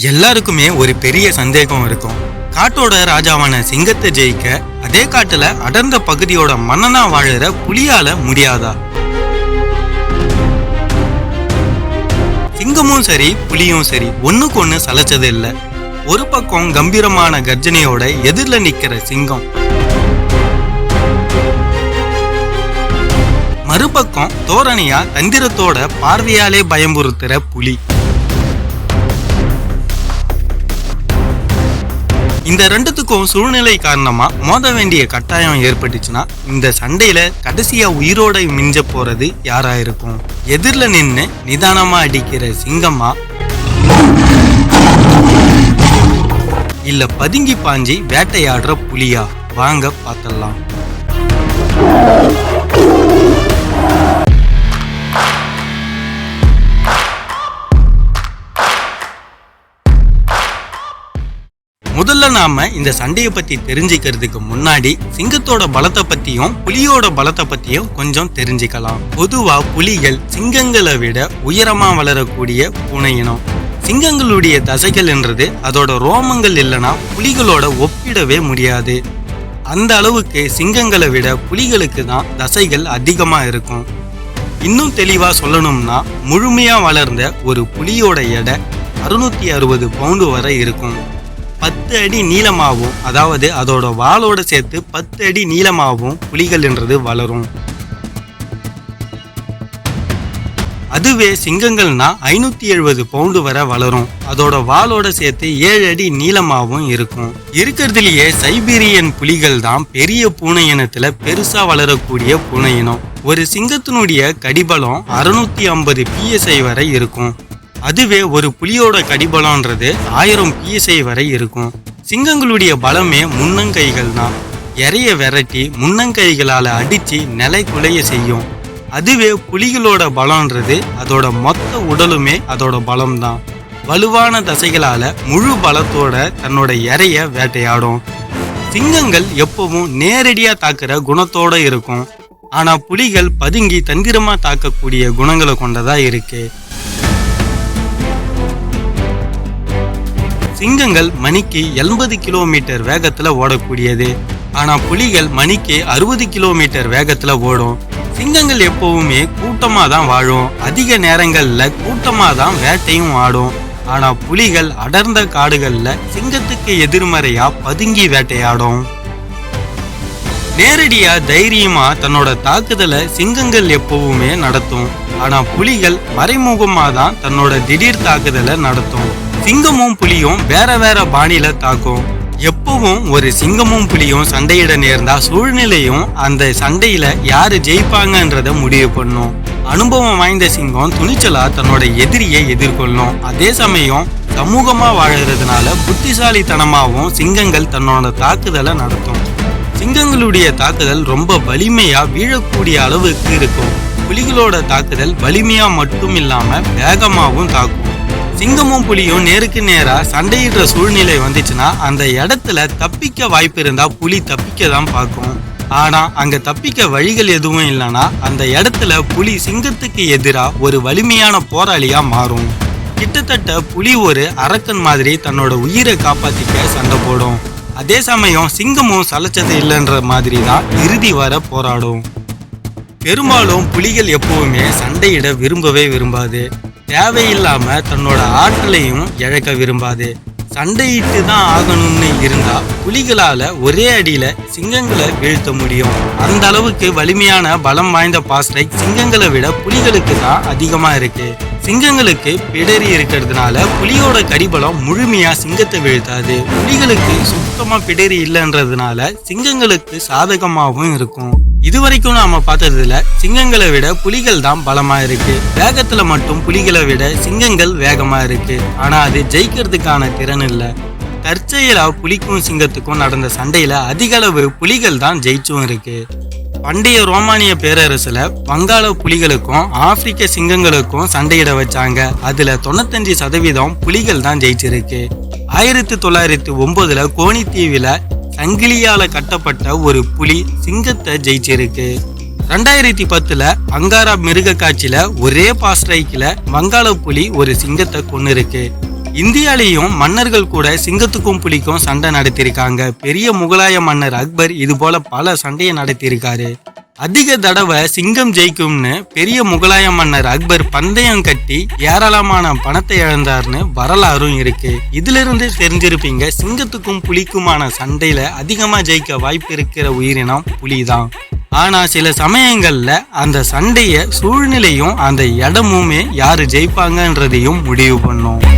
எல்லாருக்குமே ஒரு பெரிய சந்தேகம் இருக்கும். காட்டோட ராஜாவான சிங்கத்தை ஜெயிக்க அதே காட்டுல அடர்ந்த பகுதியோட மன்னனா வாழற புலியால முடியாதா? சிங்கமும் சரி புலியும் சரி ஒண்ணுக்கு ஒண்ணு சலைச்சது இல்ல. ஒரு பக்கம் கம்பீரமான கர்ஜனையோட எதிரில் நிக்கிற சிங்கம். மறுபக்கம் தோரணையா தந்திரத்தோட பார்வையாலே பயமுறுத்துற புலி. இந்த ரெண்டுத்துக்கும் சூழ்நிலை காரணமா மோத வேண்டிய கட்டாயம் ஏற்பட்டுச்சுன்னா இந்த சண்டையில கடைசியா உயிரோட மிஞ்ச போறது யாரா இருக்கும்? எதிரில நின்னு நிதானமா அடிக்கிற சிங்கமா இல்ல பதுங்கி பாஞ்சி வேட்டையாடுற புலியா? வாங்க பார்த்தலாம் நாம இந்த சண்டையை பத்தி தெரிஞ்சுக்கிறதுக்கு முன்னாடி சிங்கத்தோட பலத்தை பத்தியும் புலியோட பலத்தை பத்தியும் கொஞ்சம் தெரிஞ்சுக்கலாம். பொதுவா புலிகள் சிங்கங்களை விட உயரமா வளரக்கூடிய புனையினம் சிங்கங்களுடைய தசைகள் என்றது அதோட ரோமங்கள் இல்லைன்னா புலிகளோட ஒப்பிடவே முடியாது. அந்த அளவுக்கு சிங்கங்களை விட புலிகளுக்கு தான் தசைகள் அதிகமாக இருக்கும். இன்னும் தெளிவாக சொல்லணும்னா முழுமையாக வளர்ந்த ஒரு புலியோட எடை அறுநூத்தி அறுபது பவுண்டு வரை இருக்கும். பத்து அடி நீளமாகவும் அதாவது அதோட வாளோட சேர்த்து பத்து அடி நீளமாகவும் புலிகள் என்றது வளரும். அதுவே சிங்கங்கள்னா ஐநூத்தி எழுபது பவுண்டு வரை வளரும். அதோட வாளோட சேர்த்து ஏழு அடி நீளமாகவும் இருக்கும். இருக்கிறதுலயே சைபீரியன் புலிகள் தான் பெரிய பூனை இனத்துல பெருசா வளரக்கூடிய பூனை இனம். ஒரு சிங்கத்தினுடைய கடிபலம் அறுநூத்தி ஐம்பது பிஎஸ்ஐ வரை இருக்கும். அதுவே ஒரு புலியோட கடிபலம்ன்றது ஆயிரம் பிஎஸ்ஐ வரை இருக்கும். சிங்கங்களுடைய பலமே முன்னங்கைகள் தான். இறைய விரட்டி முன்னங்கைகளால் அடித்து நிலை குலைய செய்யும். அதுவே புலிகளோட பலம்ன்றது அதோட மொத்த உடலுமே அதோட பலம் தான் வலுவான தசைகளால முழு பலத்தோட தன்னோட இறைய வேட்டையாடும். சிங்கங்கள் எப்பவும் நேரடியா தாக்குற குணத்தோட இருக்கும். ஆனா புலிகள் பதுங்கி தந்திரமா தாக்கக்கூடிய குணங்களை கொண்டதா இருக்கு. சிங்கங்கள் மணிக்கு எண்பது கிலோமீட்டர் வேகத்துல ஓடக்கூடியது. ஆனா புலிகள் மணிக்கு அறுபது கிலோமீட்டர் வேகத்துல ஓடும். சிங்கங்கள் எப்பவுமே கூட்டமா தான் வாழும். அதிக நேரங்கள்ல கூட்டமா தான் வேட்டையும் ஆடும். ஆனா புலிகள் அடர்ந்த காடுகள்ல சிங்கத்துக்கு எதிர்மறையா பதுங்கி வேட்டையாடும். நேரடியா தைரியமா தன்னோட தாக்குதலை சிங்கங்கள் எப்பவுமே நடத்தும். ஆனா புலிகள் மறைமுகமா தான் தன்னோட திடீர் தாக்குதலை நடத்தும். சிங்கமும் புலியும் வேற வேற பாணியில தாக்கும். எப்பவும் ஒரு சிங்கமும் புலியும் சண்டையிட நேர்ந்தா சூழ்நிலையும் அந்த சண்டையில யாரு ஜெயிப்பாங்கன்றத முடிவு பண்ணும். அனுபவம் வாய்ந்த சிங்கம் துணிச்சலா தன்னோட எதிரியை எதிர்கொள்ளும். அதே சமயம் சமூகமா வாழறதுனால புத்திசாலித்தனமாகவும் சிங்கங்கள் தன்னோட தாக்குதலை நடத்தும். சிங்கங்களுடைய தாக்குதல் ரொம்ப வலிமையா வீழக்கூடிய அளவுக்கு இருக்கும். புலிகளோட தாக்குதல் வலிமையா மட்டும் இல்லாம வேகமாகவும் தாக்கும். சிங்கமும் புலியும் நேருக்கு நேரா சண்டையிடுற சூழ்நிலை வந்துச்சுன்னா அந்த இடத்துல தப்பிக்க வாய்ப்பு இருந்தா புலி தப்பிக்க தான் பார்க்கும். ஆனா அங்க தப்பிக்க வழிகள் எதுவும் இல்லைன்னா அந்த இடத்துல புலி சிங்கத்துக்கு எதிரா ஒரு வலிமையான போராளியா மாறும். கிட்டத்தட்ட புலி ஒரு அரக்கன் மாதிரி தன்னோட உயிரை காப்பாத்திக்க சண்டை போடும். அதே சமயம் சிங்கமும் சலைச்சது இல்லைன்ற மாதிரி தான் இறுதி வர போராடும். பெரும்பாலும் புலிகள் எப்பவுமே சண்டையிட விரும்பவே விரும்பாது. தேவையில்லாம தன்னோட ஆற்றலையும் இழக்க விரும்பாது. சண்டையிட்டு தான் ஆகணும்னு இருந்தா புலிகளால ஒரே அடியில சிங்கங்களை வீழ்த்த முடியும். அந்த அளவுக்கு வலிமையான பலம் வாய்ந்த பாஸ்ட்ரைக் சிங்கங்களை விட புலிகளுக்கு தான் அதிகமா இருக்கு. சிங்கங்களுக்கு பிடரி இருக்கிறதுனால புலியோட கடிபலம் முழுமையா சிங்கத்தை வீழ்த்தாது. புலிகளுக்கு சுத்தமா பிடரி இல்லைன்றதுனால சிங்கங்களுக்கு சாதகமாகவும் இருக்கும். இதுவரைக்கும் நாம பார்த்ததுல சிங்கங்களை விட புலிகள் தான் பலமா இருக்கு. வேகத்துல மட்டும் புலிகளை விட சிங்கங்கள் வேகமா இருக்கு. ஆனா அது ஜெயிக்கிறதுக்கான திறன் இல்ல. தற்செயலா புலிக்கும் சிங்கத்துக்கும் நடந்த சண்டையில அதிக அளவு புலிகள் தான் ஜெயிச்சும் இருக்கு. பண்டைய ரோமானிய பேரரசுல வங்காள புலிகளுக்கும் ஆப்பிரிக்க சிங்கங்களுக்கும் சண்டையிட வச்சாங்க. அதுல தொண்ணூத்தஞ்சு சதவீதம் புலிகள் தான் ஜெயிச்சிருக்கு. ஆயிரத்தி தொள்ளாயிரத்தி ஒன்பதுல கோணித்தீவுல சங்கிலியால கட்டப்பட்ட ஒரு புலி சிங்கத்தை ஜெயிச்சிருக்கு. ரெண்டாயிரத்தி பத்துல அங்காரா மிருக காட்சியில ஒரே பாஸ்ட்ரைக்கில் வங்காள புலி ஒரு சிங்கத்தை கொண்டு இருக்கு இந்தியாலேயும் மன்னர்கள் கூட சிங்கத்துக்கும் புலிக்கும் சண்டை நடத்தியிருக்காங்க. பெரிய முகலாய மன்னர் அக்பர் இது போல பல சண்டையை நடத்தியிருக்காரு. அதிக தடவை சிங்கம் ஜெயிக்கும்னு பெரிய முகலாய மன்னர் அக்பர் பந்தயம் கட்டி ஏராளமான பணத்தை இழந்தார்னு வரலாறும் இருக்கு. இதுல இருந்து தெரிஞ்சிருப்பீங்க சிங்கத்துக்கும் புலிக்குமான சண்டையில அதிகமா ஜெயிக்க வாய்ப்பு இருக்கிற உயிரினம் புலிதான். ஆனா சில சமயங்கள்ல அந்த சண்டைய சூழ்நிலையும் அந்த இடமுமே யாரு ஜெயிப்பாங்கன்றதையும் முடிவு பண்ணும்.